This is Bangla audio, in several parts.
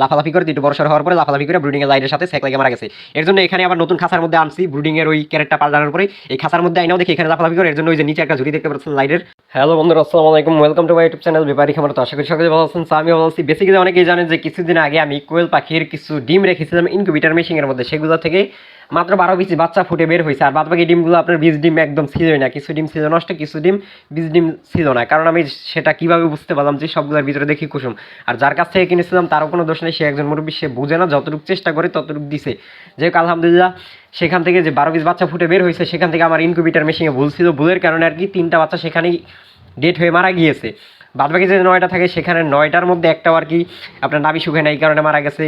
লাফালাফি করে দুটো বড় হওয়ার পরে লাফালাফি করে ব্রুডিংয়ের লাইনের সাথে সেক লাগে মারা গেছে। এর জন্য এখানে আবার নতুন খাসার মধ্যে আনছি ব্রুডিংয়ের ওই ক্যারেটটা পাল্টানোর পরে। এই খাসার মধ্যে আইনাও দেখি এখানে লাফালাফি করে, এর জন্য ওই যে নিচে একটা ঝুড়ি দেখতে পাচ্ছেন লাইটের হ্যালো বন্ধু আসসালামু আলাইকুম welcome to my YouTube channel Bepari Khamar তো আশা করি সকলে ভালো আছেন আমি ভালো আছি। বেসিক্যালি অনেকেই জানেন যে কিছুদিন আগে আমি কোয়েল পাখির কিছু ডিম রেখেছিলাম ইনকিউবেটার মেশিনের মধ্যে, সেগুলো থেকে মাত্র বারো পিস বাচ্চা ফুটে বের হয়েছে, আর বাদ বাকি ডিমগুলো আপনার বীজ ডিম একদম ছিলই না, কিছু ডিম ছিল নষ্ট, কিছু ডিম বীজ ডিম ছিল না। কারণ আমি সেটা কীভাবে বুঝতে পারলাম যে সবগুলোর ভিতরে দেখি কুসুম। আর যার কাছ থেকে কিনেছিলাম, তারও কোনো দোষ নেই, সে একজন মুরব্বী, সে বুঝে না, যতটুকু চেষ্টা করে ততটুকু দিছে। যে আলহামদুলিল্লাহ, সেখান থেকে যে বারো পিস বাচ্চা ফুটে বের হয়েছে, সেখান থেকে আমার ইনকিউবেটার মেশিনে ভুল ছিল, ভুলের কারণে আর কি তিনটা বাচ্চা সেখানেই ডেট হয়ে মারা গিয়েছে। বাদবাকি যে নয়টা থাকে, সেখানে নয়টার মধ্যে একটাও আর কি আপনার নাবি শুকে না এই কারণে মারা গেছে।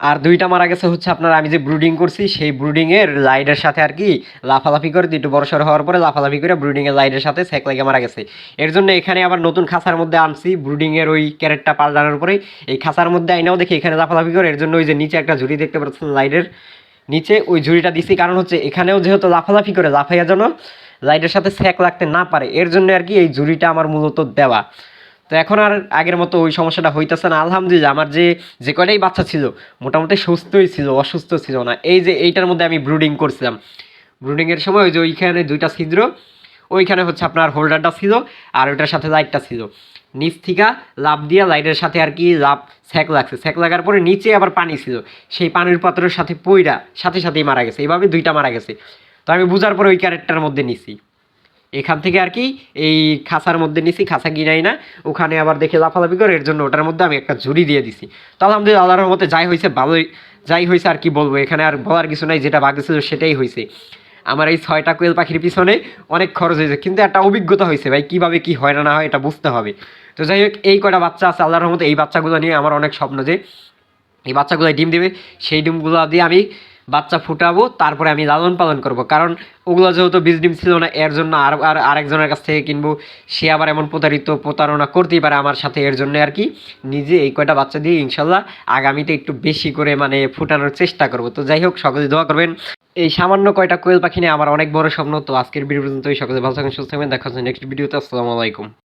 আর দুইটা মারা গেছে হচ্ছে আপনার, আমি যে ব্রুডিং করছি, সেই ব্রুডিংয়ের লাইটের সাথে আর কি লাফালাফি করে দুটো বড় সড় হওয়ার পরে লাফালাফি করে ব্রুডিংয়ের লাইটের সাথে সেক লাগে মারা গেছে। এর জন্য এখানে আবার নতুন খাঁচার মধ্যে আনছি ব্রুডিংয়ের ওই ক্যারেটটা পাল্টানোর পরে। এই খাঁচার মধ্যে আইনাও দেখি এখানে লাফালাফি করে, এর জন্য ওই যে নিচে একটা ঝুড়ি দেখতে পাচ্ছেন লাইটের নিচে ওই ঝুড়িটা দিছি, কারণ হচ্ছে এখানেও যেহেতু লাফালাফি করে, লাফাইয়া যেন লাইটের সাথে সেক লাগতে না পারে, এর জন্য আর কি এই ঝুড়িটা আমার মূলত দেওয়া। তো এখন আর আগের মতো ওই সমস্যাটা হইতেছে না। আলহামদুলিল্লাহ, আমার যে যে কয়টাই বাচ্চা ছিল, মোটামুটি সুস্থই ছিল, অসুস্থ ছিল না। এই যে, এইটার মধ্যে আমি ব্রুডিং করছিলাম। ব্রুডিংয়ের সময় ওই যে, ওইখানে দুইটা ছিদ্র, ওইখানে হচ্ছে আপনার হোল্ডারটা ছিল আর ওইটার সাথে লাইটটা ছিল। নিচ থেকে লাভ দিয়া লাইটের সাথে আর কি লাভ স্যাক লাগছে। স্যাক লাগার পরে নিচে আবার পানি ছিল। সেই পানির পাত্রের সাথে পইরা সাথে সাথেই মারা গেছে। এইভাবে দুইটা মারা গেছে। তো আমি বুঝার পরে ওই ক্যারেক্টার মধ্যে নিছি। এখান থেকে আর কি এই খাঁচার মধ্যে নিছি খাঁচা কিনাই না, ওখানে আবার দেখে লাফালাফি করে, এর জন্য ওটার মধ্যে আমি একটা ঝুড়ি দিয়ে দিছি। তো আলহামদুলিল্লাহ, আল্লাহর মতে যাই হয়েছে, ভালোই, যাই হয়েছে আর কি বলব, এখানে আর বলার কিছু নাই, যেটা বাকি ছিল সেটাই হয়েছে। আমার এই ছয়টা কোয়েল পাখির পিছনে অনেক খরচ হয়েছে, কিন্তু একটা অভিজ্ঞতা হয়েছে ভাই, কীভাবে কি হয় না না হয় এটা বুঝতে হবে। তো যাই হোক, এই কয়টা বাচ্চা আছে, আল্লাহর মতো এই বাচ্চাগুলো নিয়ে আমার অনেক স্বপ্ন যে, এই বাচ্চাগুলো ডিম দেবে, সেই ডিমগুলো দিয়ে আমি বাচ্চা ফুটাবো, তারপরে আমি লালন পালন করব। কারণ ওগুলো যেহেতু বীজ ডিম ছিল না, এর জন্য আর আর আরেকজনের কাছ থেকে কিনবো, সে আবার এমন প্রতারিত, প্রতারণা করতেই পারে আমার সাথে, এর জন্য আর কি। নিজে এই কয়টা বাচ্চা দিয়ে ইনশাল্লাহ আগামীতে একটু বেশি করে মানে ফুটানোর চেষ্টা করব। তো যাই হোক, সকলে দোয়া করবেন। এই সামান্য কয়টা কোয়েল পাখি নিয়ে আমার অনেক বড় স্বপ্ন। তো আজকের ভিডিও পর্যন্ত সকলে ভালো থাকেন সুস্থ থাকবেন। দেখা হচ্ছে নেক্সট ভিডিওতে। আসসালামু আলাইকুম।